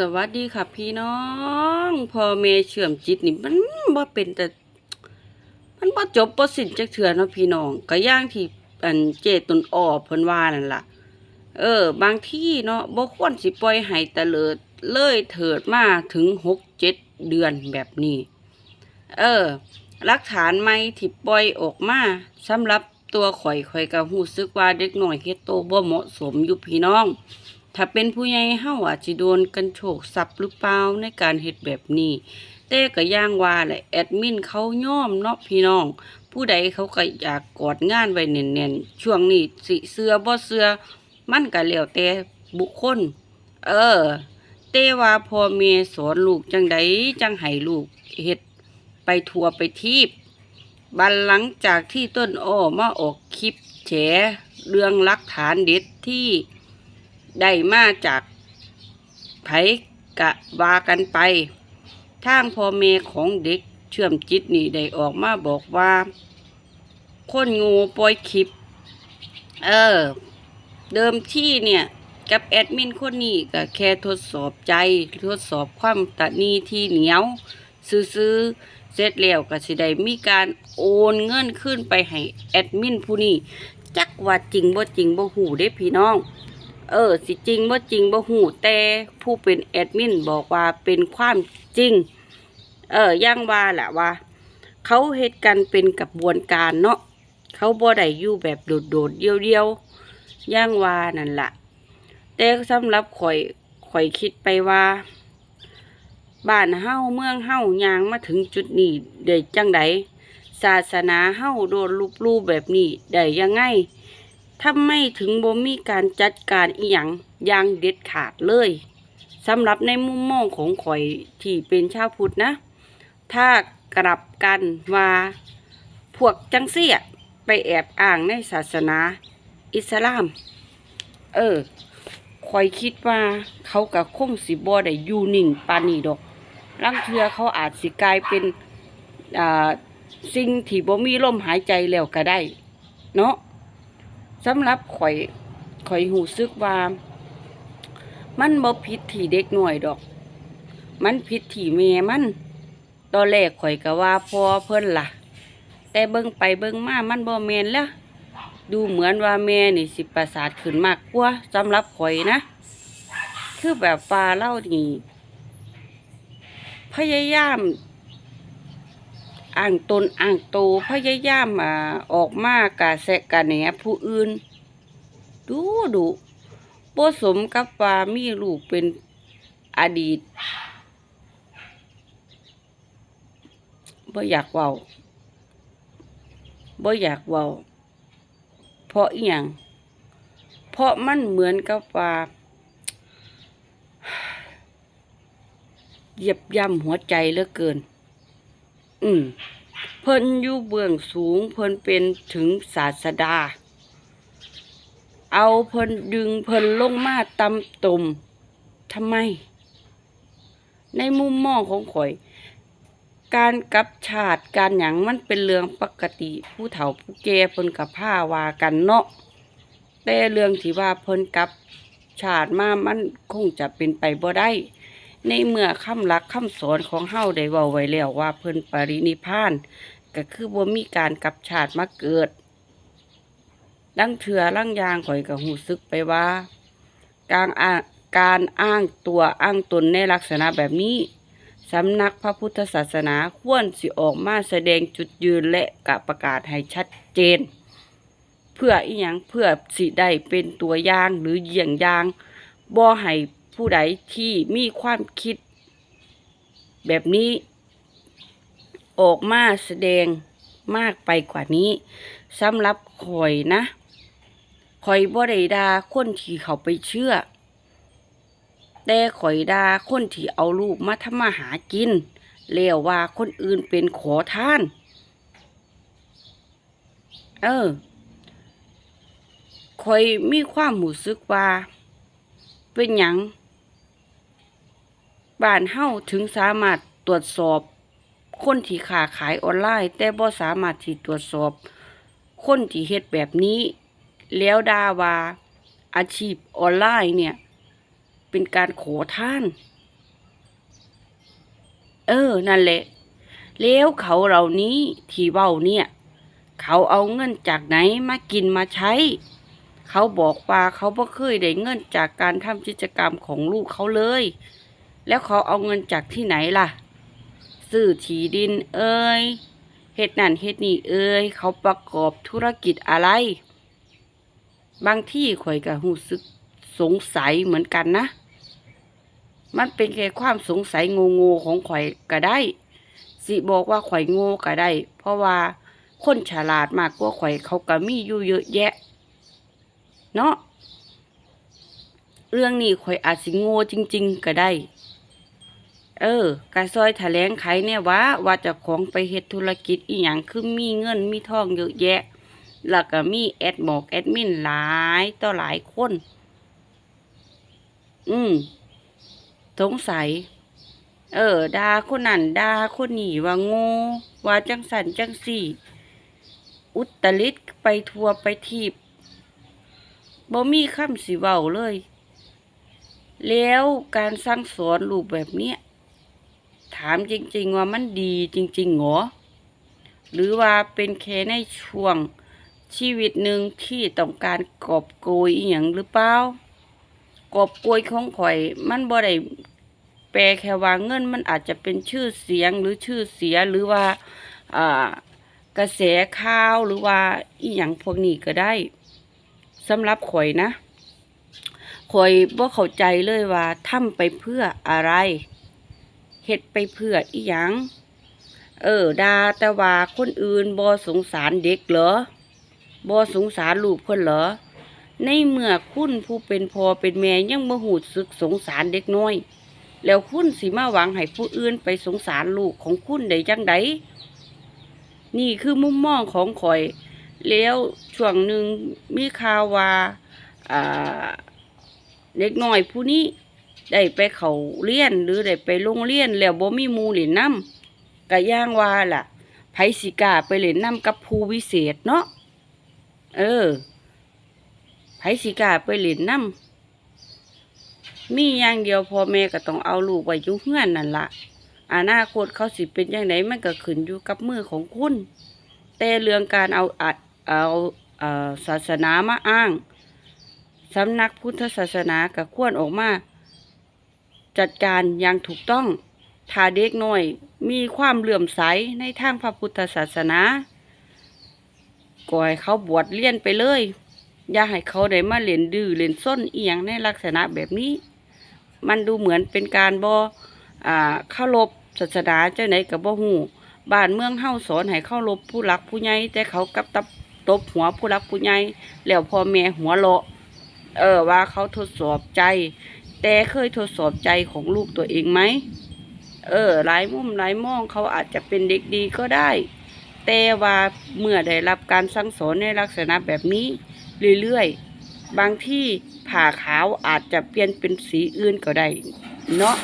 สวัสดีค่ะพี่น้องพ่อแม่เชื่อมจิตนี่มันบ่เป็นแต่ มันบ่จบบ่สิ้นจักเทื่อเนาะพี่น้องก็ย่างที่อันเจตุนอ้อเพิ่นว่านั่นล่ะ เออ บางที่เนาะบ่ควรสิปล่อยให้ตะเลิดเลยเถิดมาถึงหกเจ็ดเดือนแบบนี้ เออหลักฐานใหม่ที่ปล่อยออกมาสำหรับตัวข่อยข่อยก็รู้สึกว่าเด็กหน้อยเฮ็ดโตบ่เหมาะสมอยู่พี่น้อง ถ้าเป็นผู้ใหญ่เฮาอาจสิโดนกันโชคทรัพย์หรือเปล่าในการเฮ็ดแบบนี้แต่ก็ย่างว่าแหละแอดมินเขาย่อมเนาะพี่น้อง ผู้ใดเขาก็อยากกอดงานไว้แน่นๆช่วงนี้สิเสื้อบ่เสื้อมันก็แล้วแต่บุคคล เออแต่ว่าพ่อแม่สอนลูกจังใดจังให้ลูกเฮ็ดไปทัวไปทีบบันหลังจากที่ต้นอ้อมาออกคลิปแฉเรื่องหลักฐานเด็ดที่ ได้มาจากไผกะวากันไป ทางพ่อแม่ของเด็กเชื่อมจิตนี่ได้ออกมาบอกว่า คนงูปล่อยคลิป เออ เดิมที่เนี่ย กับแอดมินคนนี้ก็แค่ทดสอบใจ ทดสอบความตะนีที่เหนียว ซื้อเสร็จแล้วก็สิได้มีการโอนเงินขึ้นไปให้แอดมินผู้นี้จักว่าจริงบ่จริงบ่หูเด้พี่น้อง เออ สิจริงบ่จริงบ่หูแต่ผู้เป็นแอดมินบอกว่าเป็นความจริง เออย่างว่าแหละว่า เขาเฮ็ดกันเป็นกระบวนการเนาะเขาบ่ได้อยู่แบบโดดๆเดียวๆย่างว่านั่นล่ะ แต่สำหรับข่อยข่อยคิดไปว่าบ้านเฮาเมืองเฮายางมาถึงจุดนี้ได้จังไดศาสนาเฮาโดนลุบลูแบบนี้ได้ยังไง ทำไม่ถึงบ่มีการจัดการอีหยังอย่างเด็ดขาดเลยสำหรับในมุมมองของข่อยที่เป็นชาวพุทธนะ ถ้ากลับกันว่าพวกจังเสียไปแอบอ้างในศาสนาอิสลาม เออคอยคิดว่าเขากับคงสิบ่ได้อยู่นิ่งปานนี้ดอกลังเทือเขาอาจสิกลายเป็นอ่าสิ่งที่บ่มีลมหายใจแล้วก็ได้ เนาะ สำหรับข่อยข่อยหูซึกว่า มันบ่ผิดที่เด็กหน่อยดอก มันผิดที่แม่มันตอนแรกข่อยก็ว่าพอเพิ่นล่ะ แต่เบิ่งไปเบิ่งมามันบ่แมนแล้วดูเหมือนว่าแม่นี่สิประสาทขึ้นมากกว่าสำหรับข่อยนะ คือแบบฟ้าเล่านี่พยายาม อ้างตนอ้างโตพยายามอ่าออกมากะแสะกะแหนผู้อื่น ดูดูบ่สมกับว่ามีลูกเป็นอดีตบ่อยากเว้าบ่อยากเว้าเพราะอีหยังเพราะมันเหมือนกับว่าเหยียบย่ำหัวใจเหลือเกิน อืมเพิ่นอยู่เบื้องสูง เพิ่นเป็นถึงศาสดา เอาเพิ่นดึงเพิ่นลงมาตำตุ่มทำไม ในมุมมองของข่อย การกับชาติการหยังมันเป็นเรื่องปกติผู้เฒ่าผู้แก่เพิ่นกับผ้าวากันเนาะแต่เรื่องที่ว่าเพิ่นกับชาติมามันคงจะเป็นไปบ่ได้ ในเมื่อคำหลักคำสอนของเฮาได้เว้าไว้แล้วว่าเพิ่นปรินิพพานก็คือบ่มีการกับชาติมาเกิดดังเถื่อลังยางข่อยก็หูซึกไปว่า การอ้างการอ้างตัวอ้างตนในลักษณะแบบนี้สำนักพระพุทธศาสนาควรสิออกมาแสดงจุดยืนและกะประกาศให้ชัดเจน เพื่ออีหยังเพื่อสิได้เป็นตัวอย่างหรือเยี่ยงอย่างบ่ให้ ผู้ใดที่มีความคิด แบบนี้ ออกมาแสดงมากไปกว่านี้สำหรับข่อยนะข่อยบ่ได้ดาคนที่เขาไปเชื่อ แต่ข่อยดาคนที่เอาลูกมาทำมาหากินแล้วว่าคนอื่นเป็นขอทาน เออข่อยมีความหูสึกว่า เป็นหยัง บ้านเฮาถึงสามารถตรวจสอบ คนที่ค้าขายออนไลน์ แต่บ่สามารถที่ตรวจสอบ คนที่เฮ็ดแบบนี้ แล้วด่าว่าอาชีพออนไลน์เนี่ย เป็นการขอท่าน เออ นั่นแหละ แล้วเขาเหล่านี้ที่เว้าเนี่ย เขาเอาเงินจากไหนมากินมาใช้ เขาบอกว่าเขาบ่เคยได้เงินจากการทำกิจกรรมของลูกเขาเลย แล้วเขาเอาเงินจากที่ไหนล่ะซื้อที่ดินเอ้ยเฮ็ดนั่นเฮ็ดนี่เอ้ยเขาประกอบธุรกิจอะไร บางที่ข่อยก็รู้สึกสงสัยเหมือนกันนะ มันเป็นแค่ความสงสัยโง่ๆของข่อยก็ได้ สิบอกว่าข่อยโง่ก็ได้ เพราะว่าคนฉลาดมากกว่าข่อยเขาก็มีอยู่เยอะแยะ เนาะเรื่องนี้ข่อยอาจสิโง่จริง ๆ ก็ได้ เออกะซอยแถลงไขเนี่ยว่าว่าจะของไปเฮ็ดธุรกิจอีหยังคือมีเงินมีทองเยอะแยะ แล้วก็มีแอดหมอกแอดมินหลายต่อหลายคน อืมสงสัย เออดาคนนั้นดาคนนี้ว่าโง่ว่าจังสันจังสี่ อุตริดไปทัวไปทีบบ่มีคำสิเว้าเลย แล้วการสร้างสอนลูกแบบเนี้ยามจริง ๆ ว่ามันดีจริงๆเหรอหรือว่าเป็นแค่ในช่วงชีวิตหนึ่งที่ต้องการกอบโกยอีหยังหรือเปล่ากอบโกยของข่อย มันบ่ได้แปลแค่ว่าเงินมันอาจจะเป็นชื่อเสียงหรือชื่อเสียหรือว่าอ่ากระแสข่าวหรือว่าอีหยังพวกนี้ก็ได้สำหรับข่อยนะข่อยบ่เข้าใจเลยว่าทำไปเพื่ออะไร เฮ็ดไปเพื่ออีหยัง เออดาแต่ว่าคนอื่นบ่สงสารเด็กเหรอบ่สงสารลูกเพิ่นเหรอ ในเมื่อคุณผู้เป็นพ่อเป็นแม่ยังบ่หูสึกสงสารเด็กน้อย แล้วคุณสิมาหวังให้ผู้อื่นไปสงสารลูกของคุณได้จังใดนี่คือมุมมองของข่อย แล้วช่วงหนึ่งมีข่าวว่าเด็กน้อยผู้นี้ ได้ไปเขาเรียนหรือได้ไปโรงเรียนแล้วบ่มีมู่เล่นน้ำก็ย่างว่าล่ะไผสิกาไปเล่นน้ำกับผู้วิเศษเนาะเออไผสิกาไปเล่นน้ำมีอย่างเดียวพ่อแม่ก็ต้องเอาลูกไว้อยู่เฮือนนั่นล่ะอนาคตเขาสิเป็นยังไงมันก็ขึ้นอยู่กับมือของคุณ แต่เรื่องการเอาอัดเอาศาสนามาอ้างสำนักพุทธศาสนาก็ควรออกมา จัดการอย่างถูกต้องถ้าเด็กน้อยมีความเลื่อมใสในทางพระพุทธศาสนาก็ให้เขาบวชเรียนไปเลย อย่าให้เขาได้มาเล่นดื้อเล่นส้นเอียงในลักษณะแบบนี้ มันดูเหมือนเป็นการบอ่าเคารพศาสนาเจ้าไหนกับบ่ฮู้บ้านเมืองเฮาสอนให้เคารพผู้หลักผู้ใหญ่แต่เขากับตับตบหัวผู้หลักผู้ใหญ่แล้วพอแม่หัวเราะเออว่าเขาทดสอบใจ แต่เคยทดสอบใจของลูกตัวเองไหม เออ หลายมุมหลายมองเขาอาจจะเป็นเด็กดีก็ได้ แต่ว่าเมื่อได้รับการสั่งสอนในลักษณะแบบนี้ เรื่อยๆ บางที่ผ่าขาวอาจจะเปลี่ยนเป็นสีอื่นก็ได้ เนาะ